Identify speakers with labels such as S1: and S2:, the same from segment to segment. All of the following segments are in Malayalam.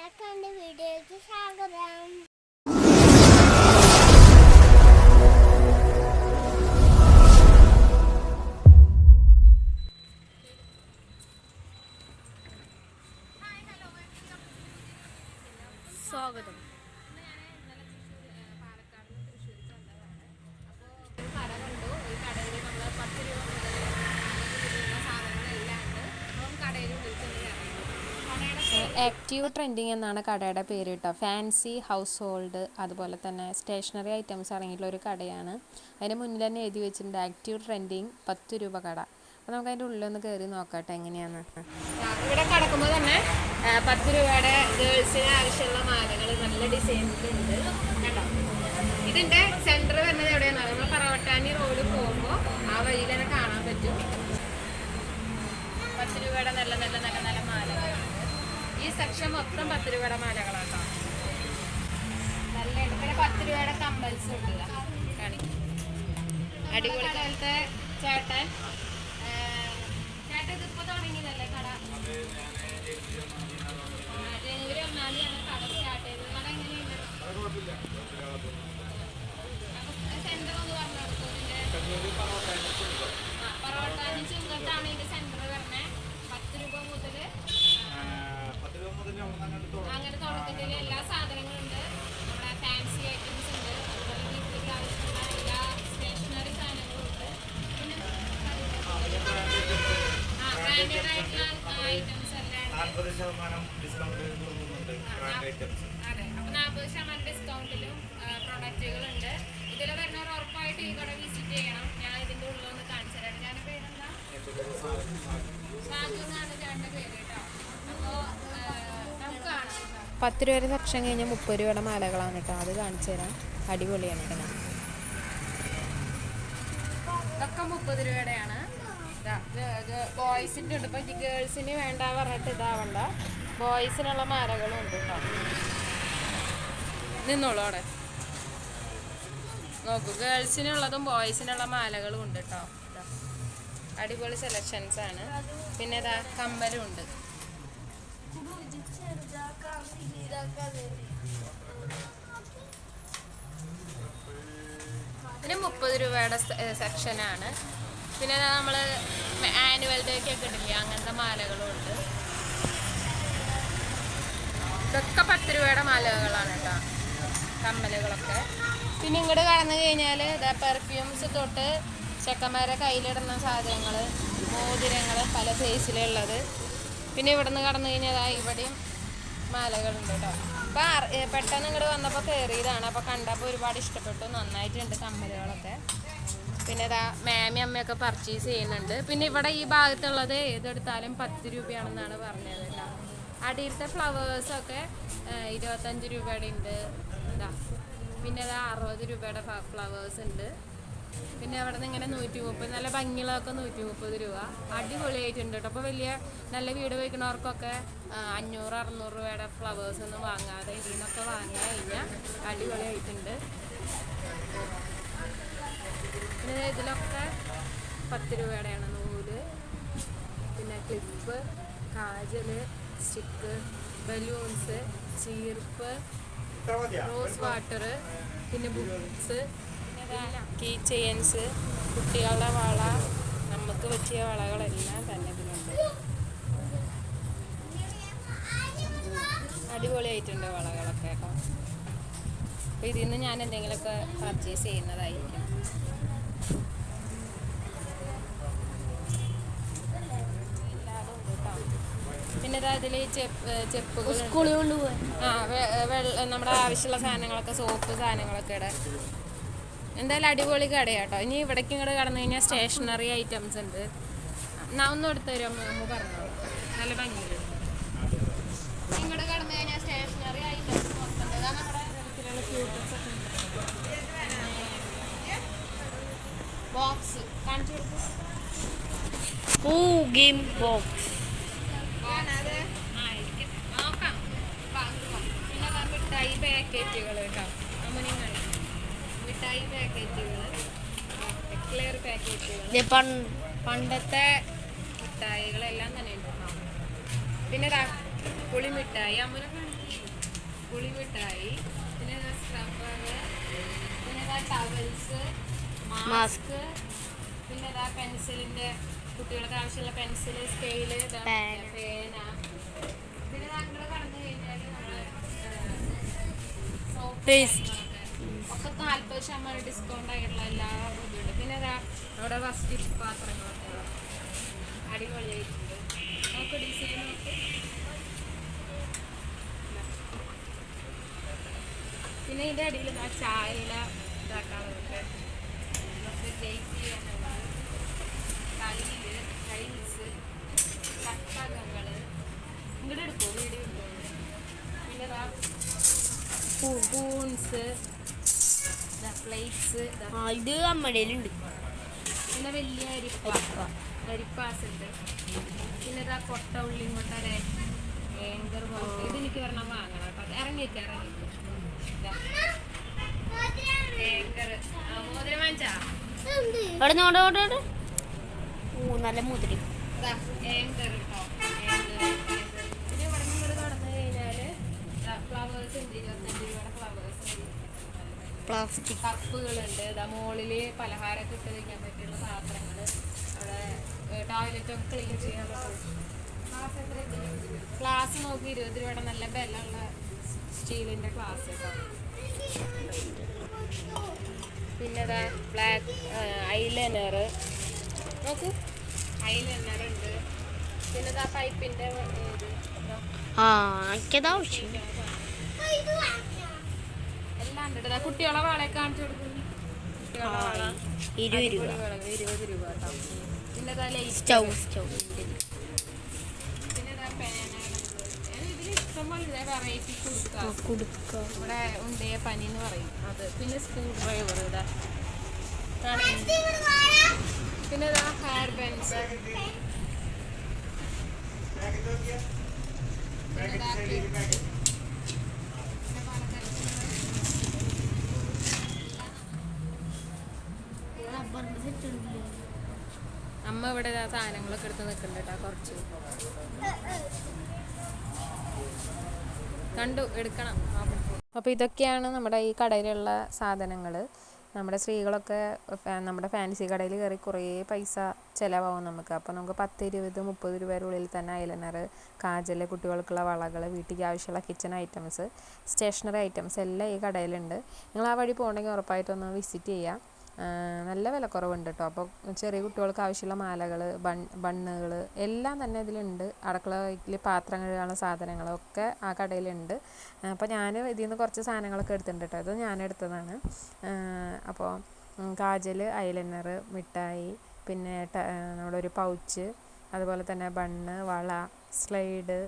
S1: എല്ലാവർക്കും എൻ്റെ വീഡിയോയ്ക്ക് സ്വാഗതം
S2: സ്വാഗതം ആക്റ്റീവ് ട്രെൻഡിങ് എന്നാണ് കടയുടെ പേര് കേട്ടോ ഫാൻസി ഹൗസ് ഹോൾഡ് അതുപോലെ തന്നെ സ്റ്റേഷനറി ഐറ്റംസ് ഇറങ്ങിയിട്ടുള്ള ഒരു കടയാണ്. അതിന് മുന്നിൽ തന്നെ എഴുതി വെച്ചിട്ടുണ്ട് ആക്റ്റീവ് ട്രെൻഡിങ് പത്ത് രൂപ കട. അപ്പോൾ നമുക്ക് അതിന്റെ ഉള്ളിലൊന്ന് കയറി നോക്കട്ടെ എങ്ങനെയാണ്? ഇവിടെ കിടക്കുമ്പോൾ തന്നെ പത്ത് രൂപയുടെ ഗേൾസിന് ആവശ്യമുള്ള മാലകൾ നല്ല ഡിസൈനിലുണ്ട് കേട്ടോ ഇതിന്റെ സെക്ഷൻ മൊത്തം പത്ത് രൂപയുടെ മാലകളാട്ടോ. നല്ല പിന്നെ പത്ത് രൂപയുടെ കമ്പൽസ് ഉണ്ട് അടിപൊളി. കാലത്തെ ചേട്ടൻ അങ്ങനെ തുടക്കത്തിൽ എല്ലാ സാധനങ്ങളും ഉണ്ട്. നമ്മുടെ ഫാൻസി ഐറ്റംസ് ഉണ്ട്. അതുപോലെ വീട്ടിലേക്ക് ആവശ്യമുള്ള എല്ലാ സ്റ്റേഷനറി സാധനങ്ങളും ഉണ്ട്. പിന്നെ ബ്രാൻഡഡ് ആയിട്ടുള്ള ഐറ്റംസ് അതെ. അപ്പൊ നാൽപ്പത് ശതമാനം ഡിസ്കൗണ്ടിലും പ്രൊഡക്റ്റുകളുണ്ട് ഇതിൽ വരുന്നവർ ഉറപ്പായിട്ട് ഈ കട വിസിറ്റ് ചെയ്യണം. ഞാൻ ഇതിന്റെ കാണിച്ചു തരാം. ഞാൻ പേരെന്താ? ഷാജു എന്നാണ് ചേട്ടന്റെ പേര് കേട്ടോ. അപ്പോൾ പത്ത് രൂപ വരെ സെക്ഷൻ കഴിഞ്ഞാൽ മുപ്പത് രൂപയുടെ മാലകളാണ് കേട്ടോ. അത് കാണിച്ചു തരാം. അടിപൊളിയാണ് ഇതൊക്കെ മുപ്പത് രൂപയുടെയാണ്. ബോയ്സിന്റെ ഉണ്ട്. ഇപ്പം ഗേൾസിന് വേണ്ട പറഞ്ഞിട്ട് ഇതാവണ്ട. ബോയ്സിനുള്ള മാലകളും ഉണ്ട് കേട്ടോ. നിന്നോളൂ അവിടെ. നോക്കൂ ഗേൾസിനുള്ളതും ബോയ്സിനുള്ള മാലകളും ഉണ്ട് കേട്ടോ. അടിപൊളി സെലക്ഷൻസ് ആണ്. പിന്നെ ഇതാ കമ്മലും ഉണ്ട്. പിന്നെ മുപ്പത് രൂപയുടെ സെക്ഷനാണ്. പിന്നെ നമ്മൾ ആനുവൽ ഡേക്ക് ഒക്കെ ഇടില്ലേ അങ്ങനത്തെ മാലകളും ഉണ്ട്. ഇതൊക്കെ പത്ത് രൂപയുടെ മാലകളാണ് കേട്ടോ കമ്മലുകളൊക്കെ. പിന്നെ ഇങ്ങോട്ട് കടന്നു കഴിഞ്ഞാൽ ഇതാ പെർഫ്യൂംസ് തൊട്ട് ചെക്കന്മാരെ കയ്യിലിടുന്ന സാധനങ്ങൾ മോതിരങ്ങൾ പല സൈസിലുള്ളത് പിന്നെ ഇവിടുന്ന് കടന്നു കഴിഞ്ഞാൽ ഇവിടെയും മാലകളുണ്ട് കേട്ടോ. അപ്പോൾ പെട്ടെന്ന് ഇങ്ങോട്ട് വന്നപ്പോൾ കയറിയതാണ് അപ്പോൾ കണ്ടപ്പോൾ ഒരുപാട് ഇഷ്ടപ്പെട്ടു. നന്നായിട്ടുണ്ട് കമ്മലുകളൊക്കെ. പിന്നെ ഇതാ മാമി അമ്മയൊക്കെ പർച്ചേസ് ചെയ്യുന്നുണ്ട്. പിന്നെ ഇവിടെ ഈ ഭാഗത്തുള്ളത് ഏതെടുത്താലും പത്ത് രൂപയാണെന്നാണ് പറഞ്ഞത് കേട്ടോ. അടിയിലത്തെ ഫ്ലവേഴ്സൊക്കെ ഇരുപത്തഞ്ച് രൂപയുടെ ഉണ്ട്. എന്താ? പിന്നെ ഇതാ അറുപത് രൂപയുടെ ഫ്ലവേഴ്സ് ഉണ്ട്. പിന്നെ അവിടെ നിന്ന് ഇങ്ങനെ നൂറ്റി മുപ്പത് നല്ല ഭംഗിയുള്ളതൊക്കെ നൂറ്റി മുപ്പത് രൂപ. അടിപൊളിയായിട്ടുണ്ട് കേട്ടോ. അപ്പോൾ വലിയ നല്ല വീട് വയ്ക്കുന്നവർക്കൊക്കെ അഞ്ഞൂറ് അറുന്നൂറ് രൂപയുടെ ഫ്ലവേഴ്സ് ഒന്നും വാങ്ങാതെ ഇതിൽ നിന്നൊക്കെ വാങ്ങാൻ കഴിഞ്ഞാൽ അടിപൊളിയായിട്ടുണ്ട്. പിന്നെ ഇതിലൊക്കെ പത്ത് രൂപയുടെയാണ് നൂൽ. പിന്നെ ക്ലിപ്പ് കാജൽ സ്റ്റിക്ക് ബലൂൺസ് ചീർപ്പ് റോസ് വാട്ടർ പിന്നെ ബുക്സ് കീ ചെയിൻസ് കുട്ടികളുടെ വള നമുക്ക് പറ്റിയ വളകളെല്ലാം തന്നെ ഇതിനുണ്ട്. അടിപൊളിയായിട്ടുണ്ട് വളകളൊക്കെ കേട്ടോ. അപ്പോൾ ഇതിൽ നിന്ന് ഞാൻ എന്തെങ്കിലുമൊക്കെ പർച്ചേസ് ചെയ്യുന്നതായിരിക്കും. പിന്നെ ഇതിൽ ചെപ്പുകൾ
S1: സ്കൂളിൽ കൊണ്ടുപോകാൻ.
S2: ആ നമ്മുടെ ആവശ്യമുള്ള സാധനങ്ങളൊക്കെ സോപ്പ് സാധനങ്ങളൊക്കെ ഇവിടെ എന്തായാലും അടിപൊളി കടയാട്ടോ. ഇനി ഇവിടേക്ക് ഇങ്ങോട്ട് കടന്നു കഴിഞ്ഞാൽ സ്റ്റേഷനറി ഐറ്റംസ് ഉണ്ട്. എന്നാ ഒന്നും എടുത്തു തരും അമ്മ പറഞ്ഞു. നല്ല ഭംഗി ഇങ്ങോട്ട് കടന്നു കഴിഞ്ഞാൽ സ്റ്റേഷനറി ഐറ്റംസ് മൊത്തം ബോക്സ് കാണിച്ചു കൊടുക്കും.
S1: ഓ ഗെയിം ബോക്സ്.
S2: നോക്കാം. പിന്നെ മിഠായി പാക്കറ്റുകൾ കേട്ടോ മിഠായി പാക്കറ്റുകൾ എക്ലെയർ പാക്കറ്റുകൾ പണ്ടത്തെ മിഠായികളെല്ലാം തന്നെ. പിന്നെ പുളിമിഠായി അമ്മനെ പുളിമിഠായി പിന്നെ സ്ക്രബ്ബർ പിന്നെ ടവൽസ് മാസ്ക് പിന്നെ ഇതാ പെൻസിലിന്റെ കുട്ടികൾക്ക് ആവശ്യമുള്ള പെൻസിൽ
S1: സ്കെയിൽ
S2: പേന പിന്നെ താങ്കൾ കടന്നു കഴിഞ്ഞാൽ
S1: നമ്മൾ.
S2: കാര്യങ്ങളൊക്കെ. ഒക്കെ നാല്പത് ശതമാനം ഡിസ്കൗണ്ട് ആയിട്ടുള്ള എല്ലാ ഇതുണ്ട്. പിന്നെ അവിടെ ഫസ്റ്റ് പാത്രങ്ങളൊക്കെ അടിപൊളിയായിട്ടുണ്ട്. നമുക്ക് ഡിസൈൻ നോക്ക്. പിന്നെ ഇതിന്റെ അടിയിൽ ആ ടൈൽസ് ചട്ടകങ്ങൾ ഇങ്ങോട്ട് എടുക്കും എടുക്കോ പിന്നെ പ്ലേറ്റ്സ്
S1: ഇത്. നമ്മുടെ ഉണ്ട്
S2: പിന്നെ വലിയ അരിപ്പ. അരിപ്പാസ് ഉണ്ട് പിന്നെ ഇതാ കൊട്ട ഉള്ളി കൊട്ട ഏങ്കർ പോലത്തെ ഇത് എനിക്ക് ഒരെണ്ണം വാങ്ങണം കേട്ടോ. ഇറങ്ങിയിട്ട് ഇറങ്ങിയിട്ട് ഏങ്കർ. മോതിരം വാങ്ങിച്ചാ?
S1: നല്ല മുതിരി.
S2: ഏങ്കർ കേട്ടോ ഏങ്കർ പിന്നെ ഇവിടെ നിന്ന് ഇവിടെ കഴിഞ്ഞാൽ ഫ്ലവേഴ്സ് ഉണ്ട് ഉണ്ട്
S1: പ്ലാസ്റ്റിക്
S2: കപ്പുകളുണ്ട്. ഇതാ മുകളിൽ പലഹാരമൊക്കെ ഇട്ട് വയ്ക്കാൻ പറ്റിയുള്ള പാത്രങ്ങൾ അവിടെ ടോയ്ലറ്റ് ഒക്കെ ക്ലീൻ ചെയ്യാനുള്ള ഗ്ലാസ് നോക്കി ഇരുപത് രൂപയുടെ നല്ല ബലമുള്ള സ്റ്റീലിന്റെ ക്ലാസ് പിന്നെ ഇതാ ബ്ലാക്ക് ഐലൈനർ നോക്കൂ. ഐലൈനർ ഉണ്ട്. പിന്നെ ഇതാ പൈപ്പിന്റെ
S1: ആ എനിക്കതാ ആവശ്യം
S2: ഇതാ കുട്ടികളെ വളയെ കാണിച്ചു കൊടുക്കുന്നു
S1: ഇരുപത് രൂപ.
S2: വള, ഇരുപത് രൂപ പിന്നെ
S1: സ്റ്റൗ സ്റ്റൗ.
S2: പിന്നെ ഇഷ്ടംപോലെ വെറൈറ്റി കൊടുക്കാം. ഇവിടെ ഉണ്ടേ പനി എന്ന് പറയും. അത് പിന്നെ സ്ക്രൂ ഡ്രൈവർ ഇതാ. പിന്നെ ഇതാ ഹെയർ ബെൻസ് അമ്മ ഇവിടെ സാധനങ്ങളൊക്കെ എടുത്ത് നിൽക്കുന്നുണ്ട് കേട്ടോ കുറച്ച്. കണ്ടു എടുക്കണം. അപ്പോൾ ഇതൊക്കെയാണ് നമ്മുടെ ഈ കടയിലുള്ള സാധനങ്ങൾ. നമ്മുടെ സ്ത്രീകളൊക്കെ നമ്മുടെ ഫാൻസി കടയിൽ കയറി കുറേ പൈസ ചിലവാകും നമുക്ക്. അപ്പോൾ നമുക്ക് പത്ത് ഇരുപത് മുപ്പത് രൂപയുടെ ഉള്ളിൽ തന്നെ ഐലൈനർ കാജൽ കുട്ടികൾക്കുള്ള വളകൾ വീട്ടിലേക്ക് ആവശ്യമുള്ള കിച്ചൺ ഐറ്റംസ് സ്റ്റേഷനറി ഐറ്റംസ് എല്ലാം ഈ കടയിലുണ്ട്. നിങ്ങൾ ആ വഴി പോകണമെങ്കിൽ ഉറപ്പായിട്ടൊന്ന് വിസിറ്റ് ചെയ്യുക. ആ, നല്ല വിലക്കുറവുണ്ട് കേട്ടോ അപ്പോൾ ചെറിയ കുട്ടികൾക്ക് ആവശ്യമുള്ള മാലകൾ ബൺ ബണ്ണുകൾ എല്ലാം തന്നെ ഇതിലുണ്ട്. അടുക്കളയിൽ പാത്രം കഴുകാനുള്ള സാധനങ്ങളൊക്കെ ആ കടയിലുണ്ട്. അപ്പോൾ ഞാൻ ഇതിൽ നിന്ന് കുറച്ച് സാധനങ്ങളൊക്കെ എടുത്തിട്ടുണ്ട് കേട്ടോ ഇത് ഞാൻ എടുത്തതാണ്. അപ്പോൾ കാജൽ ഐലൈനർ മിഠായി പിന്നെ നമ്മളൊരു പൗച്ച് അതുപോലെ തന്നെ ബണ്ണ് വള സ്ലൈഡ്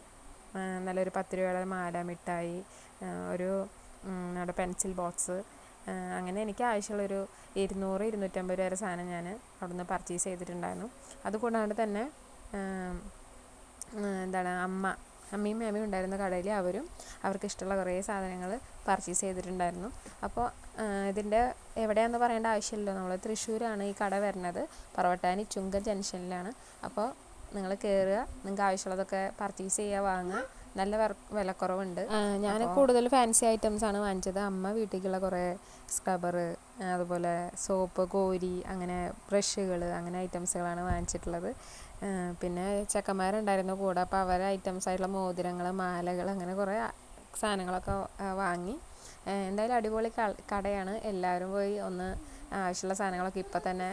S2: നല്ലൊരു പത്ത് രൂപയുടെ മാല മിഠായി ഒരു നമ്മുടെ പെൻസിൽ ബോക്സ് അങ്ങനെ എനിക്ക് ആവശ്യമുള്ളൊരു ഇരുന്നൂറ് ഇരുന്നൂറ്റമ്പത് വരെ സാധനം ഞാൻ അവിടുന്ന് പർച്ചേസ് ചെയ്തിട്ടുണ്ടായിരുന്നു. അതുകൂടാണ്ട് തന്നെ എന്താണ് അമ്മ അമ്മയും മേമയും ഉണ്ടായിരുന്ന കടയിൽ അവരും അവർക്ക് ഇഷ്ടമുള്ള കുറേ സാധനങ്ങൾ പർച്ചേസ് ചെയ്തിട്ടുണ്ടായിരുന്നു. അപ്പോൾ ഇതിന്റെ എവിടെയാണെന്ന് പറയേണ്ട ആവശ്യമില്ലല്ലോ. നമ്മൾ തൃശ്ശൂരാണ് ഈ കട വരുന്നത്. പറവട്ടാനി ചുങ്ക ജംഗ്ഷനിലാണ്. അപ്പോൾ നിങ്ങൾ കയറുക നിങ്ങൾക്ക് ആവശ്യമുള്ളതൊക്കെ പർച്ചേസ് ചെയ്യുക വാങ്ങുക. നല്ല വർ- വിലക്കുറവുണ്ട്. ഞാൻ കൂടുതൽ ഫാൻസി ഐറ്റംസ് ആണ് വാങ്ങിച്ചത്. അമ്മ വീട്ടിലേക്കുള്ള കുറേ സ്ക്രബ്ബർ അതുപോലെ സോപ്പ് കോരി അങ്ങനെ ബ്രഷുകൾ അങ്ങനെ ഐറ്റംസുകളാണ് വാങ്ങിച്ചിട്ടുള്ളത്. പിന്നെ ചെക്കന്മാരുണ്ടായിരുന്നു കൂടെ. അപ്പോൾ അവരെ ഐറ്റംസ് ആയിട്ടുള്ള മോതിരങ്ങൾ മാലകൾ അങ്ങനെ കുറേ സാധനങ്ങളൊക്കെ വാങ്ങി. എന്തായാലും അടിപൊളി കടയാണ്. എല്ലാവരും പോയി ഒന്ന് ആവശ്യമുള്ള സാധനങ്ങളൊക്കെ ഇപ്പം തന്നെ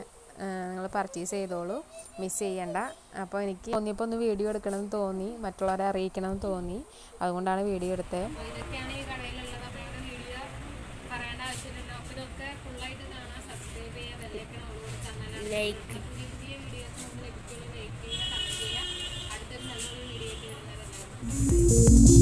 S2: നിങ്ങൾ പർച്ചേസ് ചെയ്തോളൂ. മിസ് ചെയ്യണ്ട. അപ്പോൾ എനിക്ക് തോന്നിയപ്പോൾ ഒന്ന് വീഡിയോ എടുക്കണമെന്ന് തോന്നി. മറ്റുള്ളവരെ അറിയിക്കണമെന്ന് തോന്നി. അതുകൊണ്ടാണ് വീഡിയോ എടുത്തത്. Thank
S1: ലൈക്ക്
S2: അടുത്തൊരു നല്ലൊരു വീഡിയോ ആയിട്ട് വരുന്നതാണ്